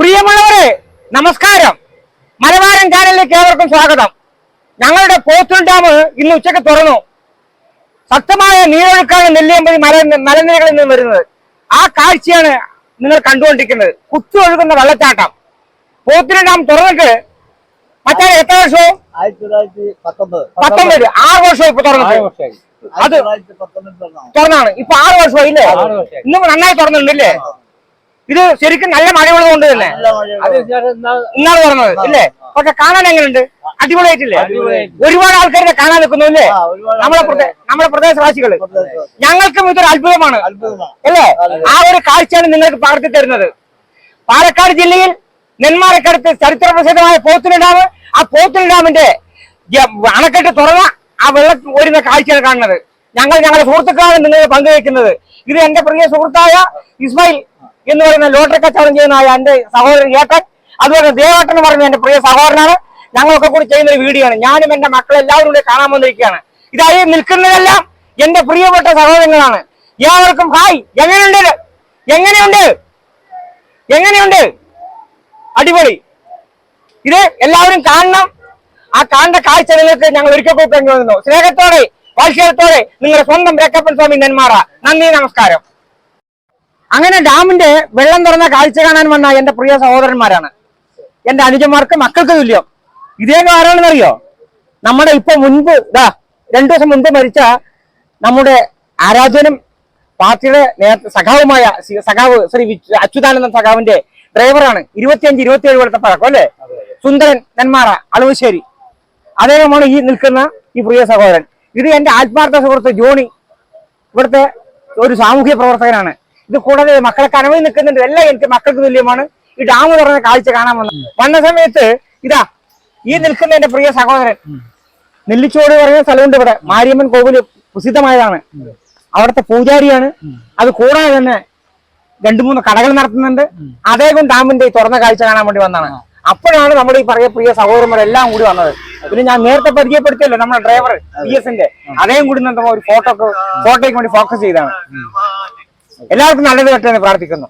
പ്രിയമുള്ളവരെ നമസ്കാരം. മലബാരൻ ചാനലിലേക്ക് ഏവർക്കും സ്വാഗതം. ഞങ്ങളുടെ പോത്തൂർ ഡാം ഇന്ന് ഉച്ചയ്ക്ക് തുറന്നു. ശക്തമായ നീരൊഴുക്കാണ് നെല്ലിയമ്പതി മല മലനിരകളിൽ നിന്ന് വരുന്നത്. ആ കാഴ്ചയാണ് നിങ്ങൾ കണ്ടുകൊണ്ടിരിക്കുന്നത്. കുത്തു ഒഴുകുന്ന വെള്ളച്ചാട്ടം. പോത്തൂർ ഡാം തുറന്നിട്ട് മറ്റേ എത്ര വർഷവും? പത്തൊമ്പത്. ആറ് വർഷം ഇപ്പൊ തുറന്നിട്ട്. ആയിരത്തി അത് തുറന്നാണ്. ഇപ്പൊ ആറ് വർഷമായി. ഇല്ലേ ഇന്നും നന്നായി തുറന്നിട്ടുണ്ടല്ലേ? ഇത് ശരിക്കും നല്ല മഴയുള്ളത് കൊണ്ട് തന്നെ. ഇന്നാണ് പറഞ്ഞത് ഇല്ലേ? പക്ഷെ കാണാൻ എങ്ങനെയുണ്ട്? അടിപൊളിയായിട്ടില്ലേ? ഒരുപാട് ആൾക്കാരെ കാണാൻ നിൽക്കുന്നു അല്ലേ നമ്മളെ നമ്മുടെ പ്രദേശവാസികൾ. പ്രദേശവാസികൾ. ഞങ്ങൾക്കും ഇതൊരു അത്ഭുതമാണ്. അല്ലേ ആ ഒരു കാഴ്ചയാണ് നിങ്ങൾക്ക് പകർത്തി തരുന്നത്. പാലക്കാട് ജില്ലയിൽ നെന്മാറക്കടുത്ത് ചരിത്ര പ്രസിദ്ധമായ പോത്തുണി ഡാം ആ പോത്തുണി ഡാമിന്റെ അണക്കെട്ട് തുറന്ന ആ വെള്ളം ഒരുന്ന കാഴ്ചയാണ് കാണുന്നത്. ഞങ്ങൾ ഞങ്ങളുടെ സുഹൃത്തുക്കളാണ് നിങ്ങൾ പങ്കുവയ്ക്കുന്നത്. ഇത് എന്റെ പ്രിയ സുഹൃത്തായ ഇസ്മായിൽ എന്ന് പറയുന്ന ലോട്ടറി കച്ചവടം ചെയ്യുന്ന എന്റെ സഹോദരൻ ഏട്ടൻ അതുപോലെ ദേവേട്ടൻ എന്ന് പറയുന്ന എന്റെ പ്രിയ സഹോദരനാണ്. ഞങ്ങളൊക്കെ കൂടി ചെയ്യുന്ന ഒരു വീഡിയോ ആണ് ഞാനും എന്റെ മക്കളെല്ലാവരും കൂടി കാണാൻ വന്നിരിക്കുകയാണ്. ഇതായി നിൽക്കുന്നതെല്ലാം എന്റെ പ്രിയപ്പെട്ട സഹോദരങ്ങളാണ്. ഏവർക്കും ഹായ്. എങ്ങനെയുണ്ട്? എങ്ങനെയുണ്ട്? എങ്ങനെയുണ്ട്? അടിപൊളി. ഇത് എല്ലാവരും കാണണം. ആ കാണുന്ന കാഴ്ച നിങ്ങൾക്ക് ഞങ്ങൾ ഒരിക്കൽ കൂടി പങ്കുവന്നു സ്നേഹത്തോടെ വാത്സല്യത്തോടെ നിങ്ങളുടെ സ്വന്തം രക്കപ്പൻ സ്വാമി നെന്മാറ. നന്ദി നമസ്കാരം. അങ്ങനെ ഡാമിന്റെ വെള്ളം തുറന്ന കാഴ്ച കാണാൻ വന്ന എന്റെ പ്രിയ സഹോദരന്മാരാണ്. എന്റെ അനുജന്മാർക്ക് മക്കൾക്ക് തുല്യം ഇതേക്ക് ആരാണെന്നറിയോ? നമ്മുടെ ഇപ്പൊ മുൻപ് ഇതാ രണ്ടു ദിവസം മുൻപ് മരിച്ച നമ്മുടെ ആരാധനും പാർട്ടിയുടെ സഖാവുമായ സഖാവ് ശ്രീ അച്യുതാനന്ദൻ സഖാവിന്റെ ഡ്രൈവറാണ് ഇരുപത്തിയഞ്ച് ഇരുപത്തിയേഴ് കൊല്ലത്തെ പഴക്കം അല്ലേ? സുന്ദരൻ നെന്മാറ അളവശ്ശേരി. അദ്ദേഹമാണ് ഈ നിൽക്കുന്ന ഈ പ്രിയ സഹോദരൻ. ഇത് എന്റെ ആത്മാർത്ഥ സുഹൃത്ത് ജോണി. ഇവിടുത്തെ ഒരു സാമൂഹ്യ പ്രവർത്തകനാണ്. ഇത് കൂടാതെ മക്കളെ കനവിൽ നിൽക്കുന്നുണ്ട്. എല്ലാം എനിക്ക് മക്കൾക്ക് തുല്യമാണ്. ഈ ഡാം തുറന്ന കാഴ്ച കാണാൻ വന്നത് വന്ന സമയത്ത് ഇതാ ഈ നിൽക്കുന്ന എന്റെ പ്രിയ സഹോദരൻ. നെല്ലിച്ചോട് പറയുന്ന സ്ഥലമുണ്ട് ഇവിടെ. മാരിയമ്മൻ കോവിൽ പ്രസിദ്ധമായതാണ്. അവിടുത്തെ പൂജാരിയാണ്. അത് കൂടാതെ തന്നെ രണ്ടു മൂന്ന് കടകൾ നടത്തുന്നുണ്ട്. അദ്ദേഹം ഡാമിന്റെ ഈ തുറന്ന കാഴ്ച കാണാൻ വേണ്ടി വന്നതാണ്. അപ്പോഴാണ് നമ്മുടെ ഈ പറയ പ്രിയ സഹോദരന്മാരെല്ലാം കൂടി വന്നത്. പിന്നെ ഞാൻ നേരത്തെ പരിചയപ്പെടുത്തിയല്ലോ നമ്മുടെ ഡ്രൈവർ പി എസിന്റെ അദ്ദേഹം കൂടി നമ്മൾ ഒരു ഫോട്ടോ ഫോട്ടോയ്ക്ക് വേണ്ടി ഫോക്കസ് ചെയ്താണ് എല്ലാവർക്കും നല്ലത് പറ്റുമെന്ന് പ്രാർത്ഥിക്കുന്നു.